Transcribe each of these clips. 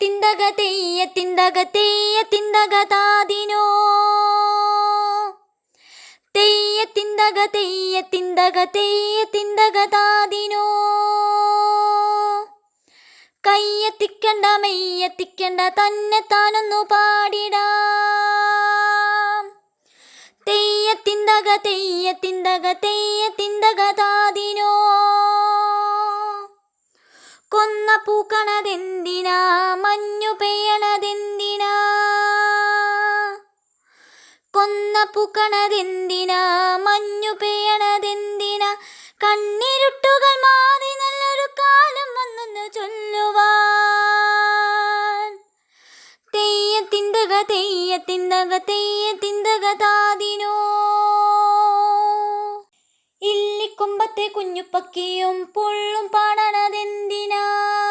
തെയ്യ തിന്തക തെയ്യ തിന്തക താതിനോ? തെയ്യ തിന്തക തെയ്യ തിന്തക തെയ്യ തിന്തക താതിനോ? കയ്യെത്തിക്കണ്ട മെയ്യെത്തിക്കണ്ട തന്നെ താനൊന്നു പാടിടാം. തെയ്യ തിന്തക തെയ്യ തിന്തക തെയ്യ തിന്തക താതിനോ പൂക്കണതെന്തിനാ മഞ്ഞു പെയ്യണതെന്തിനാ? കൊന്ന പൂക്കണതെന്തിനാ മഞ്ഞു പെയ്യണതെന്തിനാ? കണ്ണിരുട്ടുകൾ മാറി നല്ലൊരു കാലം വന്നെന്ന് ചൊല്ലുവാൻ. തെയ്യ തിന്തക തെയ്യ തിന്തക തെയ്യ തിന്തക താതിനോ? ഇല്ലിക്കുമ്പത്തെ കുഞ്ഞുപ്പക്കിയും പുള്ളും പാടണതെന്തിനാ?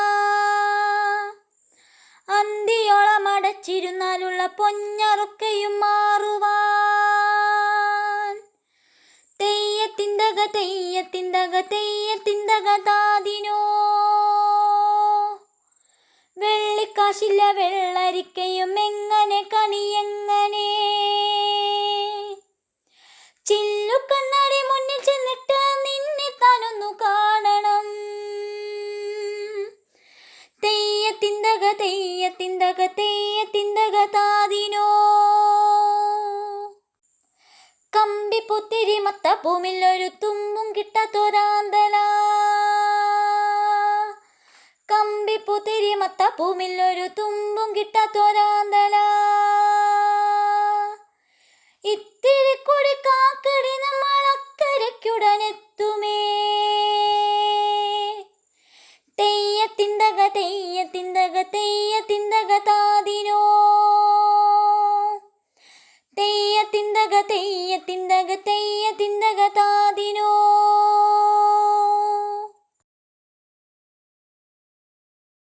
അന്തിയോളം അടച്ചിരുന്നാലുള്ള പൊഞ്ഞറുക്കയും മാറുവാൻ. തെയ്യത്തിന്തക തെയ്യത്തിന്തക തെയ്യത്തിന്തക തെയ്യ തിന്തക താതിനോ വെള്ളിക്കാശില്ല വെള്ളരിക്കയും എങ്ങനെ കണിയെങ്ങനെ ചില്ലു കണ്ണാടി മുന്നിൽ ചെന്നിട്ട് നിന്നെ താനൊന്നു കാണണം. തെയ്യത്തിന്തക തെയ്യത്തിന്തക തെയ്യ താതിനോ പുത്തിരി മത്ത ഭൂമിലൊരു തുമ്പും കിട്ടാത്തൊരാന്തല കമ്പി പുത്തിരി മത്ത ഭൂമിലൊരു തുമ്പും കിട്ടാത്തൊരാന്തല